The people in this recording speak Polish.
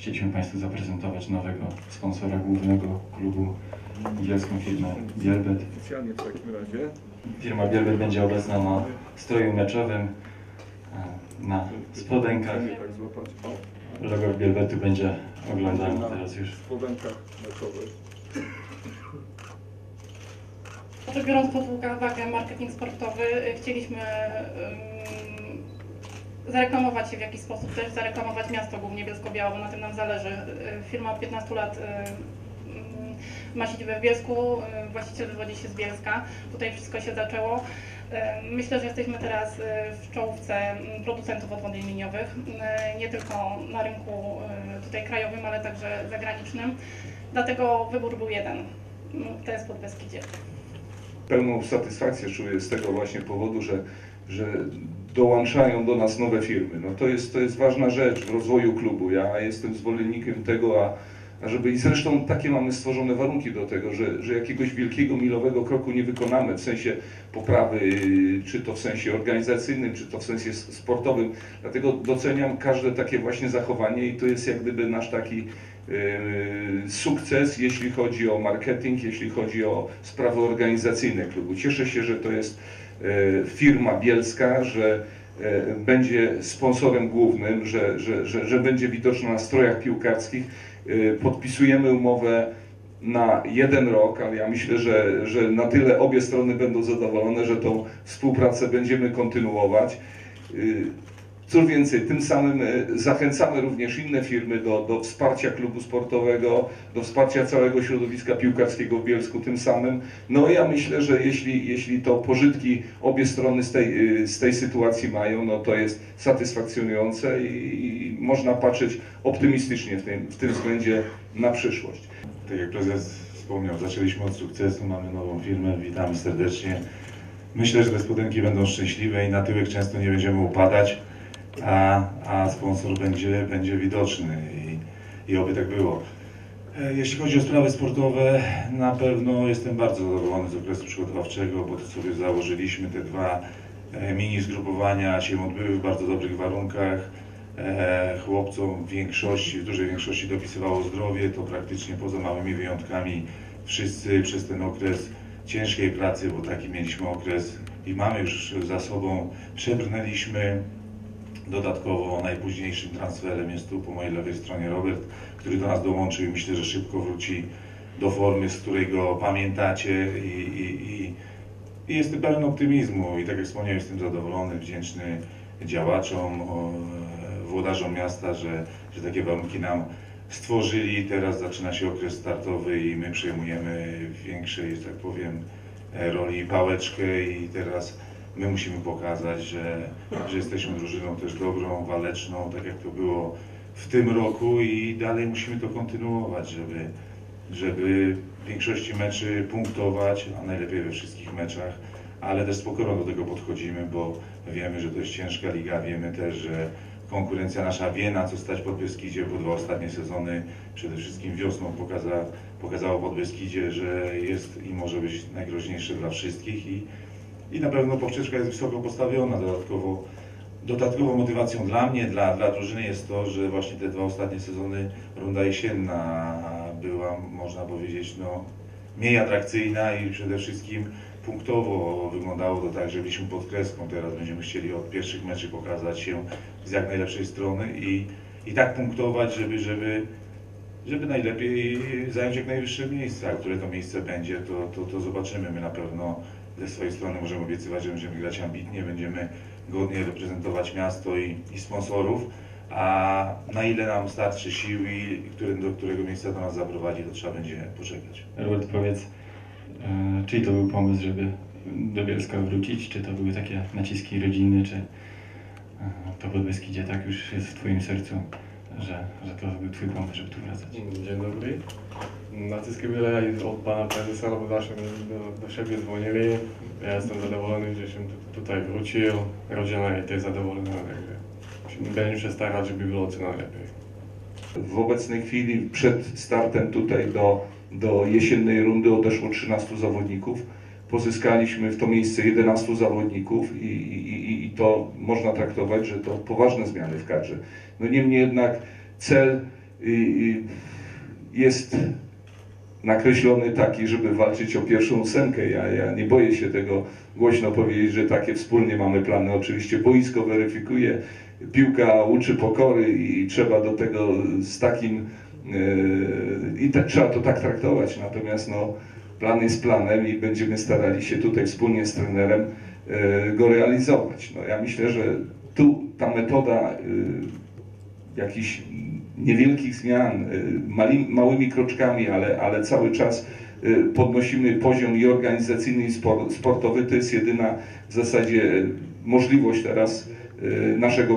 chcieliśmy Państwu zaprezentować nowego sponsora głównego klubu, angielską firmę Bielbet. Oficjalnie w takim razie. Firma Bielbet będzie obecna na stroju meczowym, e, na spodenkach. Tak Logo Bielbetu będzie oglądane teraz już. w spodenkach meczowych. Biorąc pod uwagę marketing sportowy, chcieliśmy zareklamować się w jakiś sposób, też zareklamować miasto głównie Bielsko-Białe, bo na tym nam zależy. Y, Firma od 15 lat y, ym, ma siedzibę w Bielsku, y, właściciel wywodzi się z Bielska, tutaj wszystko się zaczęło. Myślę, że jesteśmy teraz w czołówce mm, producentów odwodnień liniowych, nie tylko na rynku tutaj krajowym, ale także zagranicznym. Dlatego wybór był jeden, Mm, to jest Podbeskidzie. Pełną satysfakcję czuję z tego właśnie powodu, że, że dołączają do nas nowe firmy. No to jest, to jest ważna rzecz w rozwoju klubu. Ja jestem zwolennikiem tego, a, a żeby i zresztą takie mamy stworzone warunki do tego, że, że jakiegoś wielkiego milowego kroku nie wykonamy w sensie poprawy, czy to w sensie organizacyjnym, czy to w sensie sportowym. Dlatego doceniam każde takie właśnie zachowanie i to jest jak gdyby nasz taki y, sukces, jeśli chodzi o marketing, jeśli chodzi o sprawy organizacyjne klubu. Cieszę się, że to jest firma bielska, że y, będzie sponsorem głównym, że, że, że, że będzie widoczna na strojach piłkarskich. Y, Podpisujemy umowę na jeden rok, ale ja myślę, że, że na tyle obie strony będą zadowolone, że tą współpracę będziemy kontynuować. Co więcej, tym samym y, zachęcamy również inne firmy do, do wsparcia klubu sportowego, do wsparcia całego środowiska piłkarskiego w Bielsku tym samym. No ja myślę, że jeśli, jeśli to pożytki obie strony z tej, y, z tej sytuacji mają, no to jest satysfakcjonujące i, można patrzeć optymistycznie w tym, w tym względzie na przyszłość. Tak jak prezes wspomniał, zaczęliśmy od sukcesu, mamy nową firmę, witamy serdecznie. Myślę, że te będą szczęśliwe i na tyłek często nie będziemy upadać, a, a sponsor będzie, będzie widoczny i, i oby tak było. E, Jeśli chodzi o sprawy sportowe, na pewno jestem bardzo zadowolony z okresu przygotowawczego, bo to sobie założyliśmy te dwa e, mini zgrupowania się odbyły w bardzo dobrych warunkach. E, Chłopcom w większości, w dużej większości dopisywało zdrowie, to praktycznie poza małymi wyjątkami wszyscy przez ten okres ciężkiej pracy, bo taki mieliśmy okres i mamy już za sobą, przebrnęliśmy. Dodatkowo najpóźniejszym transferem jest tu po mojej lewej stronie Robert, który do nas dołączył i myślę, że szybko wróci do formy, z której go pamiętacie i, i, i, i jestem pełen optymizmu i tak jak wspomniałem, jestem zadowolony, wdzięczny działaczom, włodarzom miasta, że, że takie warunki nam stworzyli. Teraz zaczyna się okres startowy i my przejmujemy większej, że tak powiem, roli pałeczkę i teraz my musimy pokazać, że, że jesteśmy drużyną też dobrą, waleczną, tak jak to było w tym roku i dalej musimy to kontynuować, żeby, żeby w większości meczy punktować, a najlepiej we wszystkich meczach, ale też z pokorą do tego podchodzimy, bo wiemy, że to jest ciężka liga, wiemy też, że konkurencja nasza wie na co stać pod Beskidzie, bo dwa ostatnie sezony, przede wszystkim wiosną pokaza, pokazało pod Beskidzie, że jest i może być najgroźniejsze dla wszystkich i, i na pewno poprzeczka jest wysoko postawiona. Dodatkowo, dodatkową motywacją dla mnie, dla, dla drużyny jest to, że właśnie te dwa ostatnie sezony runda jesienna była, można powiedzieć, no, mniej atrakcyjna i przede wszystkim punktowo wyglądało to tak, że byliśmy pod kreską. Teraz będziemy chcieli od pierwszych meczy pokazać się z jak najlepszej strony i, i tak punktować, żeby, żeby, żeby najlepiej zająć jak najwyższe miejsce, a które to miejsce będzie, to, to, to zobaczymy. My na pewno ze swojej strony możemy obiecywać, że będziemy grać ambitnie, będziemy godnie reprezentować miasto i, i sponsorów, a na ile nam starczy sił i do którego miejsca to nas zaprowadzi, to trzeba będzie poczekać. Robert, powiedz, e, czyj to był pomysł, żeby do Bielska wrócić? Czy to były takie naciski rodziny, czy e, to pod Beskidzie tak już jest w Twoim sercu, że, że to był Twój pomysł, żeby tu wracać? Dzień dobry. Naciski były od pana prezesa, bo zawsze mi do, do siebie dzwonili. Ja jestem zadowolony, że się tu- tutaj wrócił. Rodzina jest też zadowolona, także będziemy się starać, żeby było co najlepiej. W obecnej chwili przed startem tutaj do, do jesiennej rundy odeszło 13 zawodników. Pozyskaliśmy w to miejsce 11 zawodników i, i, i, to można traktować, że to poważne zmiany w kadrze. No niemniej jednak cel i, i jest nakreślony taki, żeby walczyć o pierwszą ósemkę. Ja, ja nie boję się tego głośno powiedzieć, że takie wspólnie mamy plany. Oczywiście boisko weryfikuje, piłka uczy pokory i trzeba do tego z takim yy, i te, trzeba to tak traktować. Natomiast no, plan jest planem i będziemy starali się tutaj wspólnie z trenerem yy, go realizować. No, ja myślę, że tu ta metoda yy, jakichś niewielkich zmian, mali, małymi kroczkami, ale, ale cały czas podnosimy poziom i organizacyjny, i spor- sportowy. To jest jedyna w zasadzie możliwość teraz naszego